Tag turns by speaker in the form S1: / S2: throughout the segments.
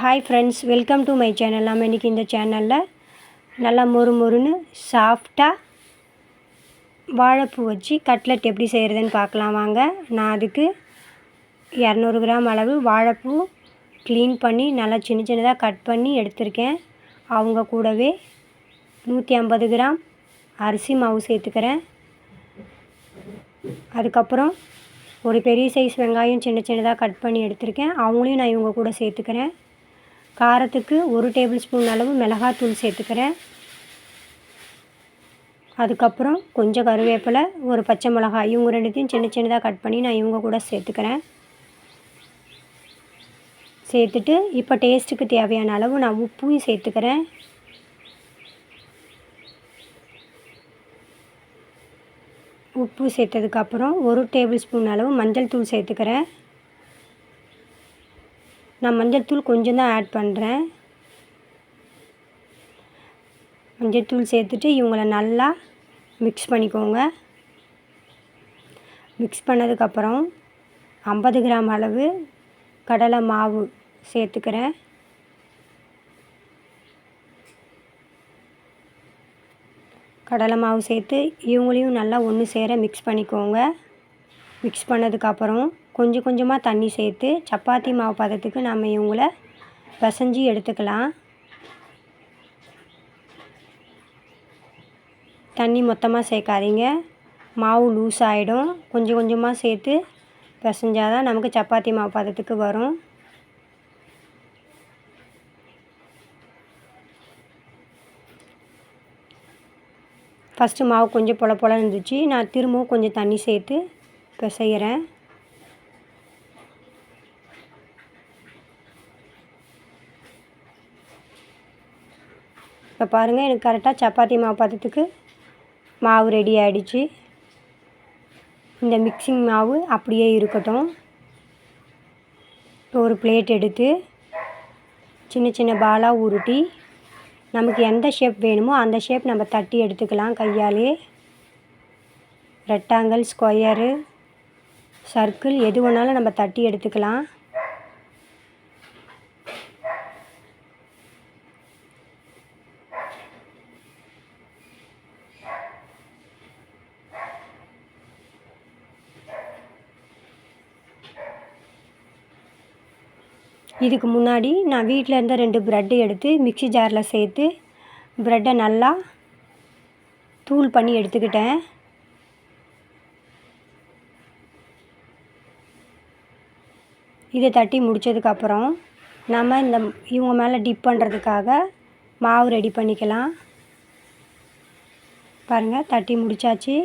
S1: Hi friends welcome to my channel நம்ம இன்றைக்கி இந்த சேனலில் நல்லா மொறு மொறுன்னு சாஃப்டாக வாழைப்பூ வச்சு கட்லெட் எப்படி செய்கிறதுன்னு பார்க்கலாம் வாங்க. நான் அதுக்கு இரநூறு கிராம் அளவு வாழைப்பூ க்ளீன் பண்ணி நல்லா சின்ன சின்னதாக கட் பண்ணி எடுத்திருக்கேன். அவங்க கூடவே நூற்றி ஐம்பது கிராம் அரிசி மாவு சேர்த்துக்கிறேன். அதுக்கப்புறம் ஒரு பெரிய சைஸ் வெங்காயம் சின்ன சின்னதாக கட் பண்ணி எடுத்திருக்கேன். அவங்களையும் நான் இவங்க கூட சேர்த்துக்கிறேன். காரத்துக்கு ஒரு டேபிள் ஸ்பூன் அளவு மிளகாத்தூள் சேர்த்துக்கிறேன். அதுக்கப்புறம் கொஞ்சம் கருவேப்பிலை ஒரு பச்சை மிளகாய் இவங்க ரெண்டுத்தையும் சின்ன சின்னதாக கட் பண்ணி நான் இவங்க கூட சேர்த்துக்கிறேன். சேர்த்துட்டு இப்போ டேஸ்ட்டுக்கு தேவையான அளவு நான் உப்பும் சேர்த்துக்கிறேன். உப்பு சேர்த்ததுக்கப்புறம் ஒரு டேபிள் ஸ்பூன் அளவு மஞ்சள் தூள் சேர்த்துக்கிறேன். நான் மஞ்சள் தூள் கொஞ்சம் தான் ஆட் பண்ணுறேன் மஞ்சள் தூள் சேர்த்துட்டு இவங்களை நல்லா மிக்ஸ் பண்ணிக்கோங்க. மிக்ஸ் பண்ணதுக்கப்புறம் ஐம்பது கிராம் அளவு கடலை மாவு சேர்த்துக்கிறேன். கடலை மாவு சேர்த்து இவங்களையும் நல்லா ஒன்று சேர மிக்ஸ் பண்ணிக்கோங்க. மிக்ஸ் பண்ணதுக்கப்புறம் கொஞ்சம் கொஞ்சமாக தண்ணி சேர்த்து சப்பாத்தி மாவு பதத்துக்கு நம்ம இவங்கள பிசைஞ்சு எடுத்துக்கலாம். தண்ணி மொத்தமாக சேர்க்காதீங்க. மாவு லூஸ் ஆகிடும் கொஞ்சம் கொஞ்சமாக சேர்த்து பிசைஞ்சால் தான் நமக்கு சப்பாத்தி மாவு பதத்துக்கு வரும். ஃபஸ்ட்டு மாவு கொஞ்சம் பொல பொல இருந்துச்சு. நான் திரும்பவும் கொஞ்சம் தண்ணி சேர்த்து பிசைகிறேன் இப்போ பாருங்கள் எனக்கு கரெக்டாக சப்பாத்தி மாவு பதத்துக்கு மாவு ரெடி ஆகிடுச்சு இந்த மிக்சிங் மாவு அப்படியே இருக்கட்டும். இப்போ ஒரு பிளேட் எடுத்து சின்ன சின்ன பாலாக உருட்டி நமக்கு எந்த ஷேப் வேணுமோ அந்த ஷேப் நம்ம தட்டி எடுத்துக்கலாம் கையாலே. ரெக்டாங்கிள் ஸ்கொயரு சர்க்கிள் எது வேணாலும் நம்ம தட்டி எடுத்துக்கலாம். இதுக்கு முன்னாடி நான் வீட்டில் இருந்த ரெண்டு ப்ரெட்டு எடுத்து மிக்சி ஜாரில் சேர்த்து ப்ரெட்டை நல்லா தூள் பண்ணி எடுத்துக்கிட்டேன். இதை தட்டி முடித்ததுக்கப்புறம் நம்ம இந்த இவங்க மேலே டிப் பண்ணுறதுக்காக மாவு ரெடி பண்ணிக்கலாம். பாருங்கள் தட்டி முடித்தாச்சு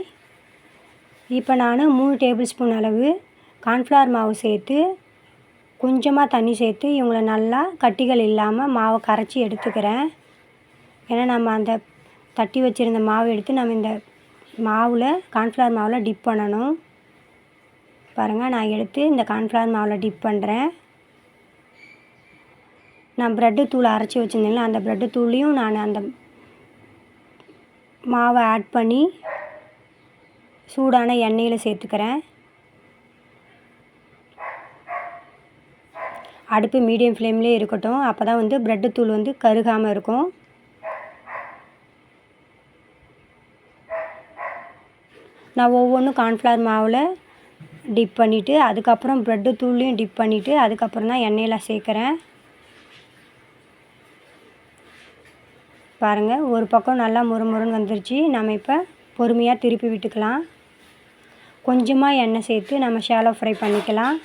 S1: இப்போ நான் மூணு டேபிள் ஸ்பூன் அளவு கார்ன்ஃப்ளவர் மாவு சேர்த்து கொஞ்சமாக தண்ணி சேர்த்து இவங்களை நல்லா கட்டிகள் இல்லாமல் மாவை கரைச்சி எடுத்துக்கிறேன். ஏன்னா நம்ம அந்த தட்டி வச்சுருந்த மாவை எடுத்து நம்ம இந்த மாவில் கார்ன்ஃப்ளவர் மாவில் டிப் பண்ணணும். பாருங்கள் நான் எடுத்து இந்த கார்ன்ஃப்ளவர் மாவில் டிப் பண்ணுறேன் நான் ப்ரெட்டு தூள் அரைச்சி வச்சுருந்தேன்ல அந்த ப்ரெட்டு தூளையும் நான் அந்த மாவை ஆட் பண்ணி சூடான எண்ணெயில் சேர்த்துக்கிறேன். அடுப்பு மீடியம் ஃப்ளேம்லேயே இருக்கட்டும். அப்போ தான் வந்து ப்ரெட்டு தூள் வந்து கருகாமல் இருக்கும். நான் ஒவ்வொன்றும் கார்ன்ஃப்ளவர் மாவில் டிப் பண்ணிவிட்டு அதுக்கப்புறம் ப்ரெட்டு தூள்லையும் டிப் பண்ணிவிட்டு அதுக்கப்புறம் தான் எண்ணெயில் சேர்க்குறேன். பாருங்கள் ஒரு பக்கம் நல்லா முறுமுறுன்னு வந்துருச்சு. நம்ம இப்போ பொறுமையாக திருப்பி விட்டுக்கலாம். கொஞ்சமாக எண்ணெய் சேர்த்து நம்ம ஷாலோ ஃப்ரை பண்ணிக்கலாம்.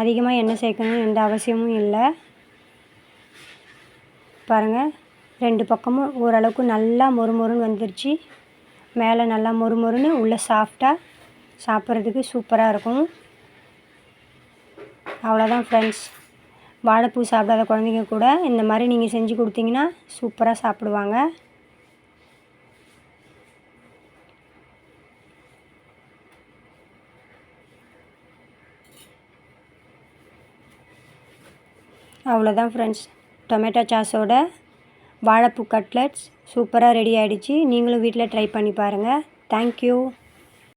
S1: அதிகமாக எண்ணெய் சேர்க்கணும்னு எந்த அவசியமும் இல்லை. பாருங்கள் ரெண்டு பக்கமும் ஓரளவுக்கு நல்லா மொறுமொறுன்னு வந்துருச்சு. மேலே நல்லா மொறுமொறுன்னு உள்ளே சாஃப்டாக சாப்பிட்றதுக்கு சூப்பராக இருக்கும். அவ்வளோதான் ஃப்ரெண்ட்ஸ் வாழைப்பூ சாப்பிடாத குழந்தைங்க கூட இந்த மாதிரி நீங்கள் செஞ்சு கொடுத்தீங்கன்னா சூப்பராக சாப்பிடுவாங்க. அவ்வளோதான் ஃப்ரெண்ட்ஸ் டொமேட்டோ சாஸோட வாழைப்பூ கட்லெட்ஸ் சூப்பராக ரெடி ஆகிடுச்சி நீங்களும் வீட்டில் ட்ரை பண்ணி பாருங்கள் தேங்க்யூ